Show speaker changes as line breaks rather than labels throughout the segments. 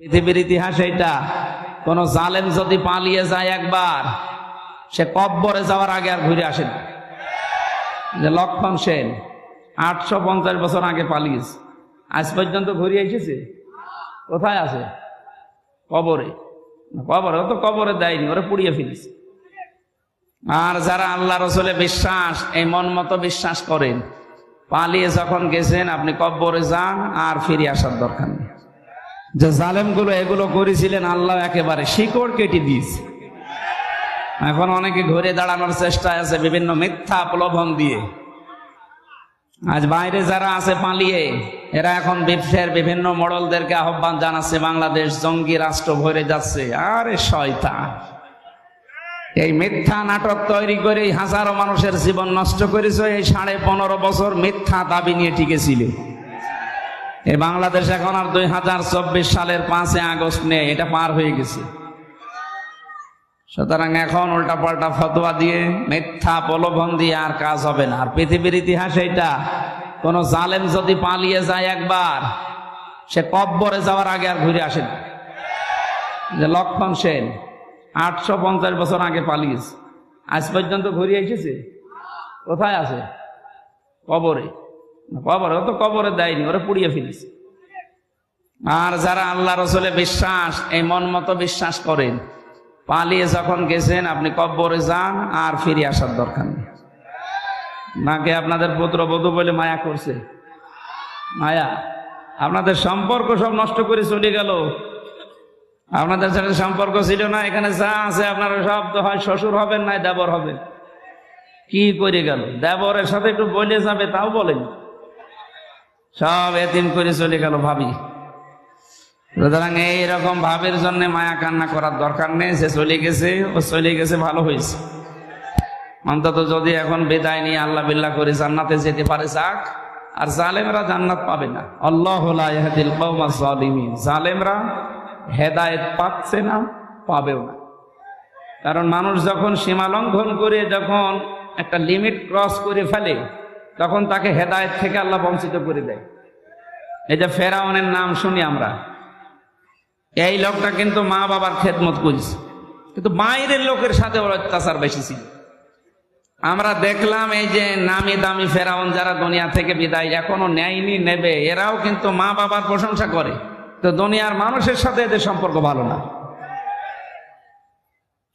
পৃথিবীর ইতিহাস এটা কোন জালেম যদি পালিয়ে যায় একবার, সে কব্বরে যাওয়ার আগে আর ঘুরে আসে না। যে লক্ষণ সেন আটশো পঞ্চাশ বছর আগে পালিয়েছে। আজ পর্যন্ত ঘুরে এসেছে? কোথায় আছে? কবরে। কবরে, ও তো কবরে দেয়নি, ওরা পুড়িয়ে ফেলেছে। আর যারা আল্লাহ রসুলে বিশ্বাস, এই মন মতো বিশ্বাস করেন, পালিয়ে যখন গেছেন, আপনি কব্বরে যান আর ফিরে আসার দরকার নেই। যে জালেমগুলো এগুলো করেছিলেন, আল্লাহ একেবারে শিকড় কেটে দিয়েছে। এখন অনেকে ঘুরে দাঁড়ানোর চেষ্টায় আছে বিভিন্ন মিথ্যা প্রলোভন দিয়ে। আজ বাইরে যারা আছে পালিয়ে, এরা এখন বিশ্বের বিভিন্ন মডলদেরকে আহ্বান জানাচ্ছে, বাংলাদেশ জঙ্গি রাষ্ট্র ভরে যাচ্ছে। আরে শয়তান! এই মিথ্যা নাটক তৈরি করে হাজারো মানুষের জীবন নষ্ট করেছে, এই সাড়ে পনেরো বছর মিথ্যা দাবি নিয়ে টিকেছিল। এই বাংলাদেশ এখন আর দুই হাজার চব্বিশ সালের পাঁচে আগস্ট নেই, এটা পার হয়ে গেছে। সুতরাং এখন উল্টা পাল্টা ফতোয়া দিয়ে মিথ্যা প্রলোভন দিয়ে আর কাজ হবে না। আর পৃথিবীর ইতিহাস এটা, কোন জালেম যদি পালিয়ে যায় একবার, সে কব্বরে যাওয়ার আগে আর ঘুরে আসে না। যে লক্ষণ সেন, আটশো পঞ্চাশ বছর আগে পালিয়েছে। আজ পর্যন্ত ঘুরে এসেছে? কোথায় আছে? কবরে। কবরে তো কবরে দেয়নি, ওরা পুড়িয়ে ফেলেছে। আর যারা আল্লাহ রসুলে বিশ্বাস, এই মন মতো বিশ্বাস করেন, পালিয়ে যখন গেছেন, আপনি কব্বরে যান আর ফিরে আসার দরকার নেই। নাকি আপনাদের পুত্র বধূ বলে মায়া করছে? মায়া? আপনাদের সম্পর্ক সব নষ্ট করে চলে গেল। আপনাদের সাথে সম্পর্ক ছিল না, এখানে যা আছে আপনারা সব তো হয় শ্বশুর হবেন না, দেবর হবেন। কি করে গেল? দেবরের সাথে একটু বলে যাবে, তাও বলেন। সব এতিম করে চলে গেল ভাবি। সুতরাং এইরকম ভাবের জন্য মায়া কান্না করার দরকার নেই, সে চলে গেছে, ও চলে গেছে, ভালো হয়েছে। অন্তত যদি এখন বিদায় নিয়ে আল্লাহ বিল্লাহ করে জান্নাতে যেতে পারে, যাক, আর জালেমরা জান্নাত পাবে না। আল্লাহ জালেমরা হেদায়েত পাচ্ছে না, পাবেও না। কারণ মানুষ যখন সীমা লঙ্ঘন করে, যখন একটা লিমিট ক্রস করে ফেলে তখন তাকে হেদায়েত থেকে আল্লাহ বঞ্চিত করে দেয়। এই যে ফেরাউনের নাম শুনি আমরা। এই লোকটা কিন্তু মা বাবার খেদমত করেছে। কিন্তু বাইরের লোকের সাথে ওর অত্যাচার বেশি ছিল। আমরা দেখলাম এই যে নামি দামি ফেরাউন যারা দুনিয়া থেকে বিদায় এখনও নেয়নি, নেবে, এরাও কিন্তু মা বাবার প্রশংসা করে। তো দুনিয়ার মানুষের সাথে এদের সম্পর্ক ভালো না।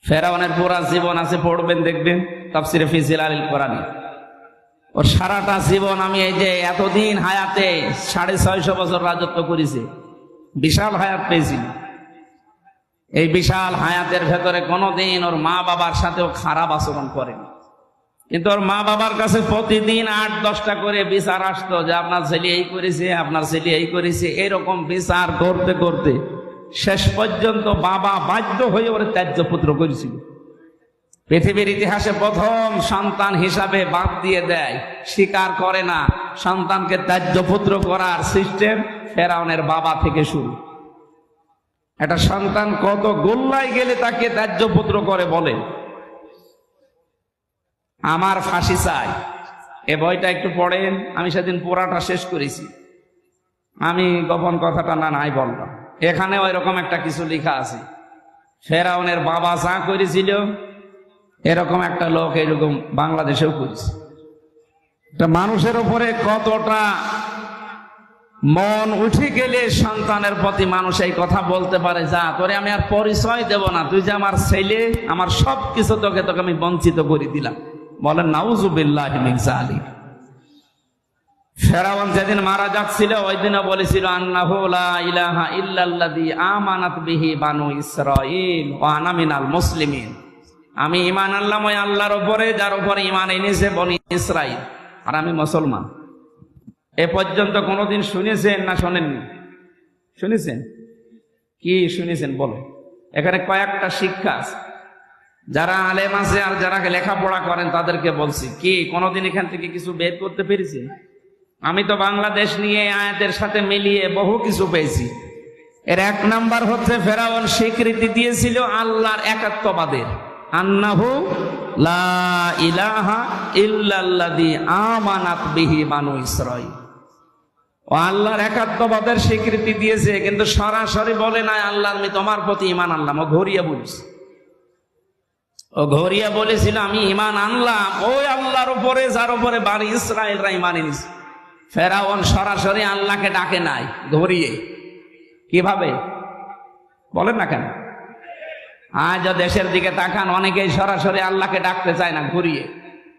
ফেরাউনের পুরা জীবন আছে, পড়বেন, দেখবেন, তাফসিরে ফিজিল আলিল কোরআনী। ওর সারাটা জীবন আমি এই যে এতদিন হায়াতে সাড়ে ছয়শো বছর রাজত্ব করেছি, বিশাল হায়াত পেয়েছি। এই বিশাল হায়াতের ভেতরে কোনোদিন ওর মা বাবার সাথেও খারাপ আচরণ করেনি। কিন্তু ওর মা বাবার কাছে প্রতিদিন আট, দশটা করে বিচার আসতো যে আপনার ছেলে এই করেছে, আপনার ছেলে এই করেছে, এরকম বিচার করতে করতে শেষ পর্যন্ত বাবা বাধ্য হয়ে ওর ত্যায্য পুত্র করেছিল। পৃথিবীর ইতিহাসে প্রথম সন্তান হিসাবে বাদ দিয়ে দেয়, স্বীকার করে না। সন্তানকে ত্যায্য পুত্র করার সিস্টেম ফেরাউনের বাবা থেকে শুরু। একটা সন্তান কত গোল্লায় গেলে তাকে ত্যায্য পুত্র করে বলে? আমার ফাঁসি চাই। এ বইটা একটু পড়েন, আমি সেদিন পোড়াটা শেষ করেছি। আমি গোপন কথাটা না, নাই বললাম। এখানে এরকম একটা কিছু লেখা আছে। ফেরাউনের বাবা যা করেছিল এরকম একটা লোক এরকম বাংলাদেশেও করেছে। মানুষের উপরে কতটা মন উঠে গেলে সন্তানের প্রতি মানুষ এই কথা বলতে পারে, যা, তোরে আমি আর পরিচয় দেব না, তুই যে আমার ছেলে, আমার সব কিছু তোকে তোকে আমি বঞ্চিত করে দিলাম। বলেন, নাউজুবিল্লাহ আলী ফেরাউন যেদিন মারা যাচ্ছিল, ওই দিনও বলেছিল আমানাত বিহি বানু ওয়া আনা মুসলিমিন। আমি ইমান আনলাম ওই আল্লাহর ওপরে যার উপরে ইমান এনেছে বনি ইসরাইল। আর আমি মুসলমান। এ পর্যন্ত কোনোদিন শুনেছেন না শোনেননি? শুনেছেন? কি শুনেছেন বলো? এখানে কয়েকটা শিক্ষা আছে। যারা আলেম আছে আর যারা লেখাপড়া করেন, তাদেরকে বলছি, কি কোনোদিন এখান থেকে কিছু বের করতে পেরেছি আমি তো বাংলাদেশ নিয়ে আয়াতের সাথে মিলিয়ে বহু কিছু পেয়েছি। এর এক নাম্বার হচ্ছে, ফেরাউন স্বীকৃতি দিয়েছিল আল্লাহর একাত্মবাদের। আন্নাহু লা ইলাহা ইল্লাল্লাযী আমানাত বিহি বানু ইসরাঈল। ও আল্লাহর স্বীকৃতি দিয়েছে, কিন্তু সরাসরি বলে না আল্লাহ, আমি তোমার প্রতি ইমান আনলাম। ও ও ঘুরিয়ে বলেছিল, আমি ইমান আনলাম। ওই আল্লাহর উপরে, যার উপরে বাড়ি ইসরায়েলরা ইমান এনেছে সরাসরি আল্লাহকে ডাকে নাই, ঘুরিয়ে। কীভাবে? বলেন না কেন? আজ দেশের দিকে তাকান, অনেকেই সরাসরি আল্লাহকে ডাকতে চায় না, ঘুরিয়ে।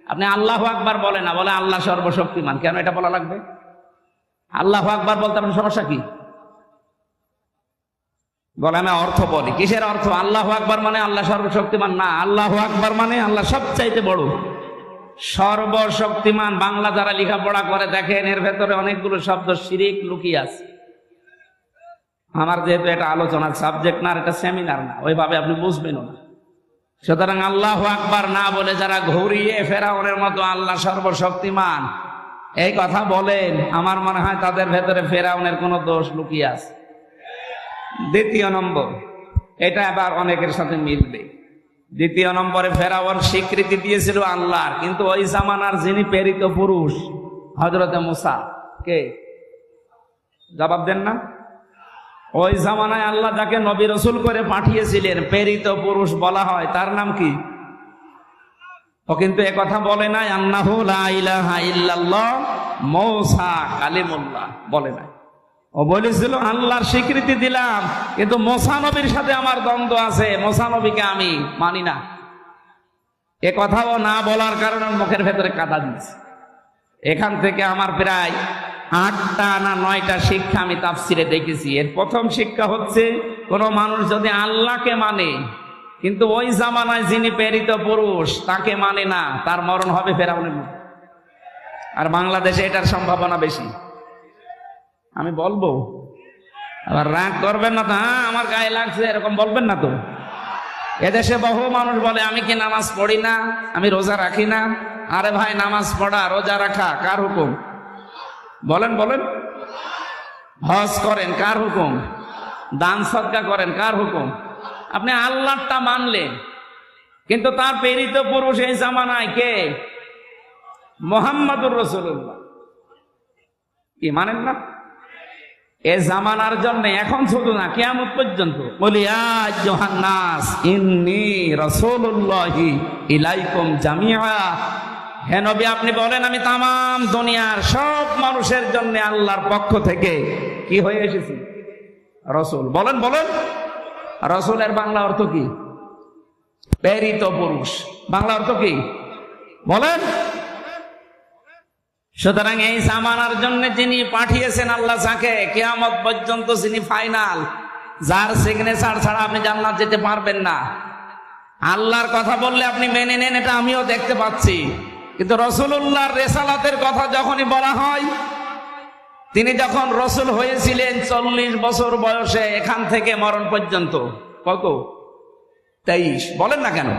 আপনি আল্লাহ আকবার বলে না, বলে আল্লাহ সর্বশক্তিমান। কেন এটা বলা লাগবে? আল্লাহ আকবার বলতে আপনার সমস্যা কি? বলে, আমি অর্থ বলি। কিসের অর্থ? আল্লাহ আকবার মানে আল্লাহ সর্বশক্তিমান? না, আল্লাহ আকবার মানে আল্লাহ সবচাইতে বড়। সর্বশক্তিমান। বাংলা যারা লেখাপড়া করে, দেখেন এর ভেতরে অনেকগুলো শব্দ শিরিক লুকিয়ে আছে। আমার যেহেতু এটা আলোচনার সাবজেক্ট না এটা সেমিনার না, ওইভাবে আপনি বুঝবেন না। সুতরাং আল্লাহ আকবার না বলে যারা ঘুরিয়ে ফেরাউনের মতো আল্লাহ সর্বশক্তিমান, এই কথা বলেন, আমার মনে হয় তাদের ভেতরে ফেরাউনের কোনো দোষ লুকিয়ে আছে। দ্বিতীয় নম্বর, এটা আবার অনেকের সাথে মিলবে। দ্বিতীয় নম্বরে ফেরাউন স্বীকৃতি দিয়েছিল আল্লাহর, কিন্তু ওই জামানার যিনি প্রেরিত পুরুষ হজরতে মুসা, কে? জবাব দেন না। ওই জামানায় আল্লাহ যাকে নবী রসুল করে পাঠিয়েছিলেন, প্রেরিত পুরুষ বলা হয়, তার নাম কি? ও কিন্তু কথা বলে নাই, আন্নাহু মৌসা বলে নাই। ও বলেছিল, আল্লাহর স্বীকৃতি দিলাম, কিন্তু মোসানবীর সাথে আমার দ্বন্দ্ব আছে মোসানবীকে আমি মানি না। এ কথাও না বলার কারণে মুখের ভেতরে কাদা দিয়েছে। এখান থেকে আমার প্রায় আটটা না নয়টা শিক্ষা আমি তাফসিরে দেখেছি। এর প্রথম শিক্ষা হচ্ছে, কোনো মানুষ যদি আল্লাহকে মানে কিন্তু ওই জামানায় যিনি প্রেরিত পুরুষ, তাকে মানে না, তার মরণ হবে ফেরাউনের মতো। আর বাংলাদেশে এটার সম্ভাবনা বেশি। আমি বলব, আবার রাগ করবেন না তো হ্যাঁ আমার গায়ে লাগছে, এরকম বলবেন না তো। এদেশে বহু মানুষ বলে, আমি কি নামাজ পড়ি না? আমি রোজা রাখি না? আরে ভাই, নামাজ পড়া, রোজা রাখা, কার হুকুম? বলেন বলেন। হজ করেন, কার হুকুম? দান সৎকা করেন, কার হুকুম? আপনি আল্লাহটা মানলেন, কিন্তু তার প্রেরিত পুরুষ এই জামানায় কে? মোহাম্মদুর রসুল্লাহ কি, মানেন না? এ জামানার জন্য এখন শুধু না, কেয়ামত পর্যন্ত। বলি আজ ইন্নি রসুল্লাহি ইলাইকুম জামিয়া হে নবী, আপনি বলেন, আমি তামাম দুনিয়ার সব মানুষের জন্য আল্লাহর পক্ষ থেকে কি হয়ে এসেছি? রসুল। বলেন বলেন। রসুলের বাংলা অর্থ কি? প্রেরিত পুরুষ। বাংলা অর্থ কি? বলেন। সুতরাং এই জামানার জন্য যিনি পাঠিয়েছেন আল্লাহ যাকে, কেয়ামত পর্যন্ত যিনি ফাইনাল, যার সিগনেচার ছাড়া আপনি জান্নাত যেতে পারবেন না। আল্লাহর কথা বললে আপনি মেনে নেন, এটা আমিও দেখতে পাচ্ছি। কিন্তু রসুল্লাহর রেসালাতের কথা যখনই বলা হয়, তিনি যখন রসুল হয়েছিলেন চল্লিশ বছর বয়সে এখান থেকে মরণ পর্যন্ত, কত? তেইশ। বলেন না কেন?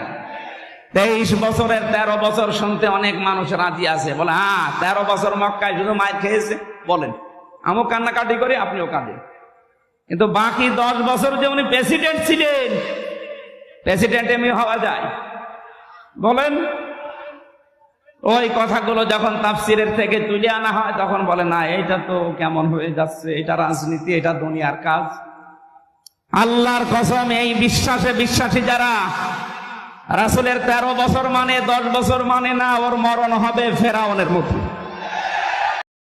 তেইশ বছরের তেরো বছর শুনতে অনেক মানুষ রাজি আছে। বলে হ্যাঁ তেরো বছর মক্কায় শুধু মায়ের খেয়েছে? বলেন। আমিও কান্নাকাটি করি, আপনিও কাঁদেন। কিন্তু বাকি দশ বছর যে উনি প্রেসিডেন্ট ছিলেন, প্রেসিডেন্ট এমনি হওয়া যায়। বলেন ওই কথাগুলো যখন তাফসিরের থেকে তুলে আনা হয়, তখন বলে, না, এটা তো কেমন হয়ে যাচ্ছে? এটা রাজনীতি, এটা দুনিয়ার কাজ। আল্লাহর কসম, এই বিশ্বাসে বিশ্বাসী যারা, রাসুলের তেরো বছর মানে দশ বছর মানে না, ওর মরণ হবে ফেরাউনের মতো